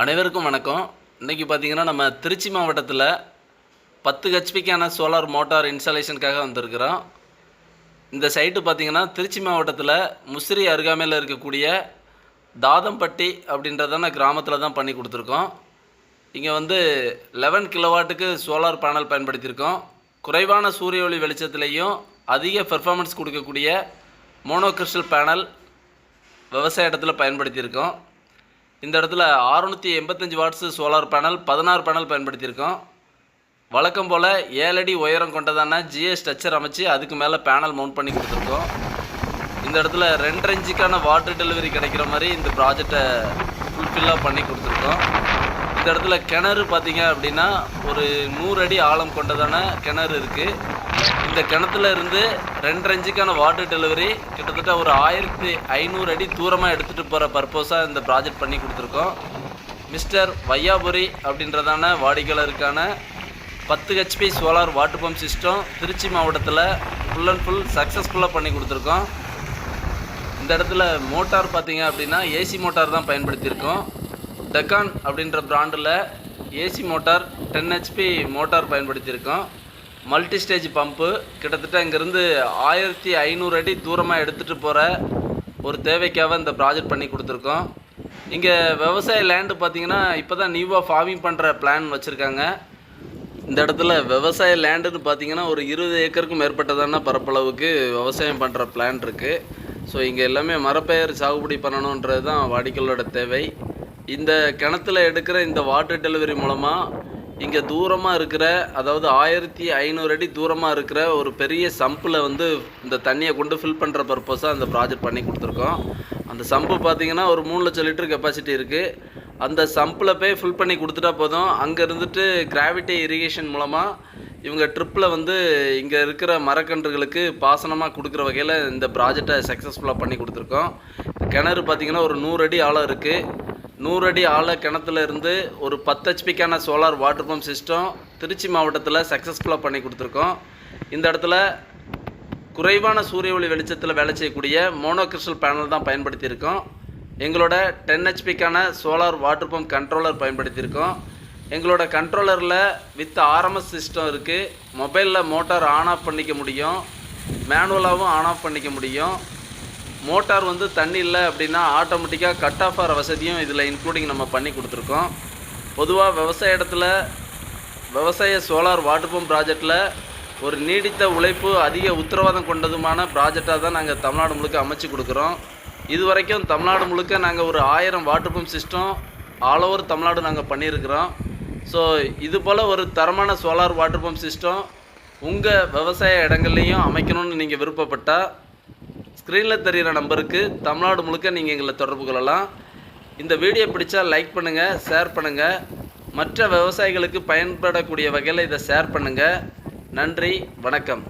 அனைவருக்கும் வணக்கம். இன்றைக்கி பார்த்தீங்கன்னா நம்ம திருச்சி மாவட்டத்தில் பத்து ஹெச்பிக்கான சோலார் மோட்டார் இன்ஸ்டாலேஷனுக்காக வந்திருக்கிறோம். இந்த சைட்டு பார்த்தீங்கன்னா திருச்சி மாவட்டத்தில் முசிறி அருகாமையில் இருக்கக்கூடிய தாதம்பட்டி அப்படின்றதான கிராமத்தில் தான் பண்ணி கொடுத்துருக்கோம். இங்கே வந்து லெவன் கிலோவாட்டுக்கு சோலார் பேனல் பயன்படுத்தியிருக்கோம். குறைவான சூரிய ஒளி வெளிச்சத்துலேயும் அதிக பெர்ஃபார்மன்ஸ் கொடுக்கக்கூடிய மோனோ கிறிஸ்டல் பேனல் விவசாய இடத்துல பயன்படுத்தியிருக்கோம். இந்த இடத்துல 685 எண்பத்தஞ்சு வாட்ஸு சோலார் பேனல் பதினாறு பேனல் பயன்படுத்தியிருக்கோம். வழக்கம் போல் ஏழடி உயரம் கொண்டதான ஜிஎஸ் ஸ்ட்ரக்சர் அமைச்சு அதுக்கு மேலே பேனல் மவுண்ட் பண்ணி கொடுத்துருக்கோம். இந்த இடத்துல ரெண்டரை இன்ச்சுக்கான வாட்டர் டெலிவரி கிடைக்கிற மாதிரி இந்த ப்ராஜெக்டை ஃபுல்ஃபில்லாக பண்ணி கொடுத்துருக்கோம். இந்த இடத்துல கிணறு பார்த்தீங்க அப்படின்னா ஒரு நூறு அடி ஆழம் கொண்டதான கிணறு இருக்குது இந்த கிணத்துல இருந்து ரெண்டரை இன்ச்சுக்கான வாட்டர் டெலிவரி கிட்டத்தட்ட ஒரு ஆயிரத்தி ஐநூறு அடி தூரமாக எடுத்துகிட்டு போகிற பர்பஸாக இந்த ப்ராஜெக்ட் பண்ணி கொடுத்துருக்கோம். மிஸ்டர் வையாபுரி அப்படின்றதான வாடிக்கையாளருக்கான பத்து HP solar water pump system Trichy மாவட்டத்தில் ஃபுல் அண்ட் ஃபுல் சக்ஸஸ்ஃபுல்லாக பண்ணி கொடுத்துருக்கோம். இந்த இடத்துல மோட்டார் பார்த்தீங்க அப்படின்னா ஏசி மோட்டார் தான் பயன்படுத்தியிருக்கோம். டெக்கான் அப்படின்ற பிராண்டில் AC motor ten HP motor பயன்படுத்தியிருக்கோம். Multi stage pump. கிட்டத்தட்ட இங்கேருந்து ஆயிரத்தி ஐநூறு அடி தூரமாக எடுத்துகிட்டு போகிற ஒரு தேவைக்காக இந்த ப்ராஜெக்ட் பண்ணி கொடுத்துருக்கோம். இங்கே விவசாய லேண்டு பார்த்தீங்கன்னா இப்போ தான் நியூவாக ஃபார்மிங் பண்ணுற பிளான் வச்சுருக்காங்க. இந்த இடத்துல விவசாய லேண்டுன்னு பார்த்தீங்கன்னா ஒரு இருபது ஏக்கருக்கும் மேற்பட்டதான பரப்பளவுக்கு விவசாயம் பண்ணுற பிளான் இருக்குது ஸோ இங்கே எல்லாமே மரப்பெயர் சாகுபடி பண்ணணுன்றது தான் வாடிக்கையாளரோட தேவை. இந்த கிணத்துல எடுக்கிற இந்த வாட்டர் டெலிவரி மூலமாக இங்கே தூரமாக இருக்கிற அதாவது ஆயிரத்தி ஐநூறு அடி தூரமாக இருக்கிற ஒரு பெரிய சம்பில் வந்து இந்த தண்ணியை கொண்டு ஃபில் பண்ணுற பர்பஸாக அந்த ப்ராஜெக்ட் பண்ணி கொடுத்துருக்கோம். அந்த சம்பு பார்த்தீங்கன்னா ஒரு மூணு லட்சம் லிட்டர் கெப்பாசிட்டி இருக்குது அந்த சம்பில் போய் ஃபில் பண்ணி கொடுத்துட்டா போதும். அங்கே இருந்துட்டு கிராவிட்டி இரிகேஷன் மூலமாக இவங்க ட்ரிப்பில் வந்து இங்கே இருக்கிற மரக்கன்றுகளுக்கு பாசனமாக கொடுக்குற வகையில் இந்த ப்ராஜெக்டை சக்ஸஸ்ஃபுல்லாக பண்ணி கொடுத்துருக்கோம். கிணறு பார்த்திங்கன்னா ஒரு நூறு அடி ஆழம் இருக்குது நூறு அடி ஆழ கிணத்துல இருந்து ஒரு பத்து ஹெச்பிக்கான solar water pump system Trichy மாவட்டத்தில் சக்ஸஸ்ஃபுல்லாக பண்ணி கொடுத்துருக்கோம். இந்த இடத்துல குறைவான சூரிய ஒளி வெளிச்சத்தில் வேலை செய்யக்கூடிய மோனோகிறிஸ்டல் பேனல் தான் பயன்படுத்தியிருக்கோம். எங்களோட டென் ஹெச்பிக்கான சோலார் வாட்டர் பம்ப் கண்ட்ரோலர் பயன்படுத்தியிருக்கோம். எங்களோட கண்ட்ரோலரில் வித் ஆர்எம்எஸ் சிஸ்டம் இருக்குது மொபைலில் மோட்டார் ஆன் ஆஃப் பண்ணிக்க முடியும். மேனுவலாகவும் ஆன் ஆஃப் பண்ணிக்க முடியும். மோட்டார் வந்து தண்ணி இல்லை அப்படின்னா ஆட்டோமேட்டிக்காக கட் ஆஃப் ஆகிற வசதியும் இதில் இன்க்ளூடிங் நம்ம பண்ணி கொடுத்துருக்கோம். பொதுவாக விவசாய இடத்துல விவசாய சோலார் வாட்டர் பம்ப் ப்ராஜெக்டில் ஒரு நீடித்த உழைப்பு அதிக உத்தரவாதம் கொண்டதுமான ப்ராஜெக்டாக தான் நாங்கள் தமிழ்நாடு முழுக்க அமைச்சு கொடுக்குறோம். இது வரைக்கும் தமிழ்நாடு முழுக்க நாங்கள் ஒரு ஆயிரம் water pump system all over Tamil Nadu நாங்கள் பண்ணியிருக்கிறோம். ஸோ இது போல் ஒரு தரமான சோலார் வாட்டர் பம்ப் சிஸ்டம் உங்கள் விவசாய இடங்கள்லையும் அமைக்கணும்னு நீங்கள் விருப்பப்பட்டால் ஸ்க்ரீனில் தெரிகிற நம்பருக்கு தமிழ்நாடு முழுக்க நீங்கள் எங்களை தொடர்பு கொள்ளலாம். இந்த வீடியோ பிடிச்சா லைக் பண்ணுங்கள் ஷேர் பண்ணுங்கள் மற்ற விவசாயிகளுக்கு பயன்படக்கூடிய வகையில் இதை ஷேர் பண்ணுங்கள் நன்றி வணக்கம்.